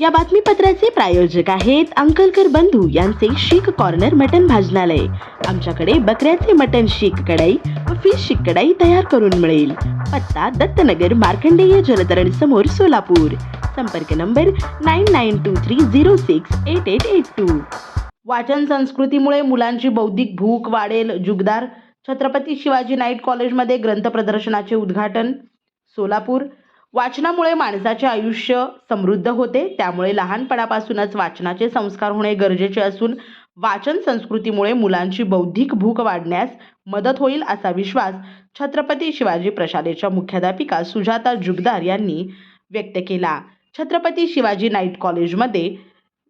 या बातमीपत्राचे प्रायोजक आहेत अंकलकर बंधू यांचे शीख कॉर्नर मटन भाजनालय. आमच्याकडे बकऱ्याचे मटन शीख कढाई व फिश शीख कढाई तयार करून मिळेल. पत्ता दत्तनगर मार्कंडेय जलतरण समोर सोलापूर. संपर्क number nine nine two three zero six eight eight eight two वाचन संस्कृतीमुळे मुलांची बौद्धिक भूक वाढेल जुगदार. छत्रपती शिवाजी नाईट कॉलेजमध्ये ग्रंथ प्रदर्शनाचे उद्घाटन. सोलापूर. वाचनामुळे माणसाचे आयुष्य समृद्ध होते. त्यामुळे लहानपणापासूनच वाचनाचे संस्कार होणे गरजेचे असून वाचन संस्कृतीमुळे मुलांची बौद्धिक भूक वाढण्यास मदत होईल असा विश्वास छत्रपती शिवाजी प्रशालेच्या मुख्याध्यापिका सुजाता जुगदार यांनी व्यक्त केला. छत्रपती शिवाजी नाईट कॉलेजमध्ये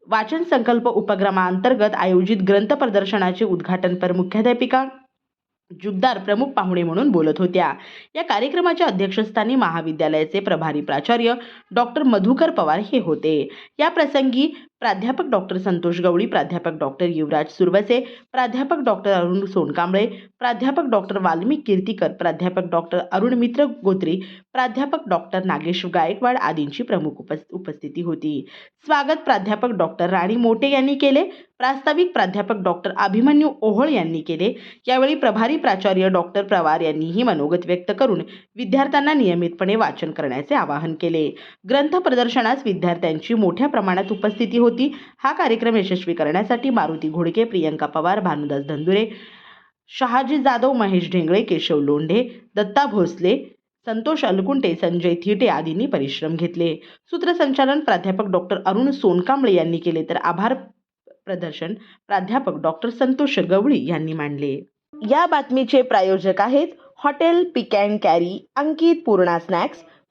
वाचन संकल्प उपक्रमाअंतर्गत आयोजित ग्रंथ प्रदर्शनाचे उद्घाटनपर मुख्याध्यापिका जुगदार प्रमुख पाहुणे म्हणून बोलत होत्या. या कार्यक्रमाच्या अध्यक्षस्थानी महाविद्यालयाचे प्रभारी प्राचार्य डॉक्टर मधुकर पवार हे होते. या प्रसंगी प्राध्यापक डॉक्टर संतोष गवळी प्राध्यापक डॉक्टर युवराज सुरवसे प्राध्यापक डॉक्टर अरुण सोनकांबळे प्राध्यापक डॉक्टर वाल्मिक कीर्तीकर प्राध्यापक डॉक्टर अरुण मित्र गोत्री प्राध्यापक डॉक्टर नागेश गायकवाड आदींची प्रमुख उपस उपस्थिती होती. स्वागत प्राध्यापक डॉक्टर राणी मोटे यांनी केले. प्रास्ताविक प्राध्यापक डॉक्टर अभिमन्यू ओहोळ यांनी केले. यावेळी प्रभारी प्राचार्य डॉक्टर पवार यांनीही मनोगत व्यक्त करून विद्यार्थ्यांना नियमितपणे वाचन करण्याचे आवाहन केले. ग्रंथ प्रदर्शनास विद्यार्थ्यांची मोठ्या प्रमाणात उपस्थिती होती. होती. हा कार्यक्रम यशस्वी करण्यासाठी मारुती घोडके प्रियंका पवार भानुदास धंदुरे शहाजी जाधव महेश ढेंगळे केशव लोंढे दत्ता भोसले संतोष अलकुंटे संजय थिटे आदींनी परिश्रम घेतले. सूत्रसंचालन प्राध्यापक डॉक्टर अरुण सोनकांबळे यांनी केले तर आभार प्रदर्शन प्राध्यापक डॉक्टर संतोष गवळी यांनी मांडले. या बातमीचे प्रायोजक आहेत hotel pick and carry Ankit Purna snacks